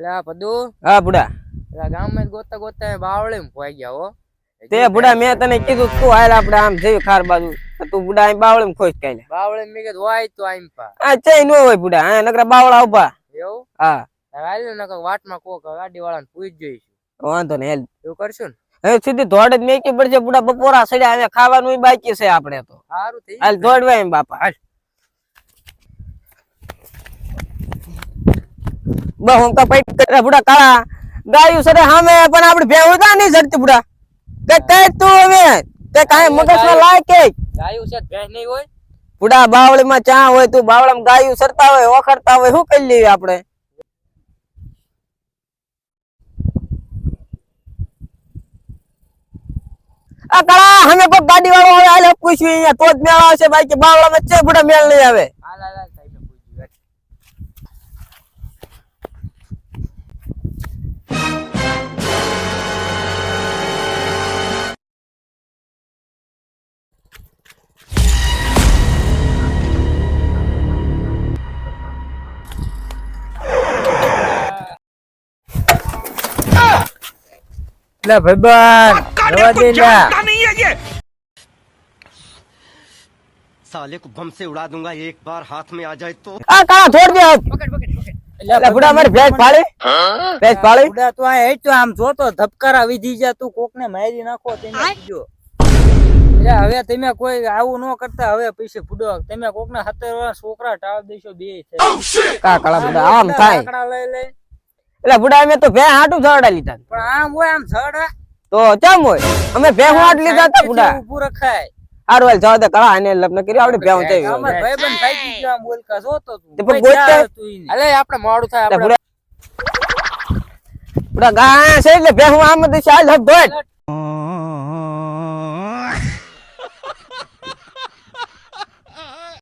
આ પદુ. હા બુડા. ગામમાં બાવળે પોઈ ગયા હો. તે બુડા મેં તને કીધું તું હાલ આપણે આમ જઈ ખાર બાજુ. તું બુડા અહીં બાવળે મેં કીધું હોય તો આમ પા. આ ચઈ નો હોય બુડા નકરા બાવળા ઊભા એવું? હા. હાલ નકર વાટમાં કોક ગાડી વાળાને પૂછ જોઈશું. વાંધો ને હેલ. એવું કરશું ને? હવે સીધી ધોડ જ મેકી પડશે બુડા બપોરા સડ્યા હવે ખાવાનું બાકી છે આપણે તો. સારું થઈ હાલ દોડવા એમ બાપા હાલ. હું તો પૈટ કરે બુડા કાળા ગાયું સરે હામે પણ આપણે ભેવું તા નહીં જડતી બુડા કે કઈ તું હવે તે કાંઈ મગજમાં લાય કે? ગાયું છે ભેંસ નહીં હોય? બુડા બાવળીમાં ચા હોય તું બાવળામાં ગાયું સરતા હોય ઓખરતા હોય શું કરી લેવી આપણે આ કાળા હમે કોઈ ગાડી વાળો આવે હાલે પૂછવી તો જ મેળ આવશે બાકી બાવળામાં છે બુડા મેળ નહીં આવે. હાલ હાલ. લે ભાઈબંધ રવા દે લ્યા साले को बम से उड़ा दूंगा एक बार हाथ में आ जाए तो આ કાળા છોડ દે હાથ. એટલે બુડા મારી ભેંસ ફાળી ભેંસ ફાળી ઉડા તું આ હેઠ તો આમ જોતો ધબકારા વિધી જા તું કોક ને મારી નાખો તમે જો એટલે હવે તમે કોઈ આવું ન કરતા હવે પૈસે ફૂડો તમે કોક ના સત્તર વર્ષ છોકરા ટાળ દેશો બે છે કા કાળા બુડા આમ થાય લાકડા લઈ લઈ એટલે બુડા અમે તો ભે હાટું ઝાડા લીધા પણ આમ હોય આમ ઝડા તો ચમ હોય? અમે ભે હાટ લીધા હતા બુડા? ઉભું રખાય. હારું હાલ જવા દે કાળા આને લગ્ન કર્યું આપણે ભેવ થઈ અમાર ભાઈબંધ ભાઈ ગયો બોલકા જો તો. તું પણ તું ઈને. અલે આપણે મોડું થાય આપણે બુડા. ગા છે એટલે ભે હું આમ જ ચાલ હબ ધોડ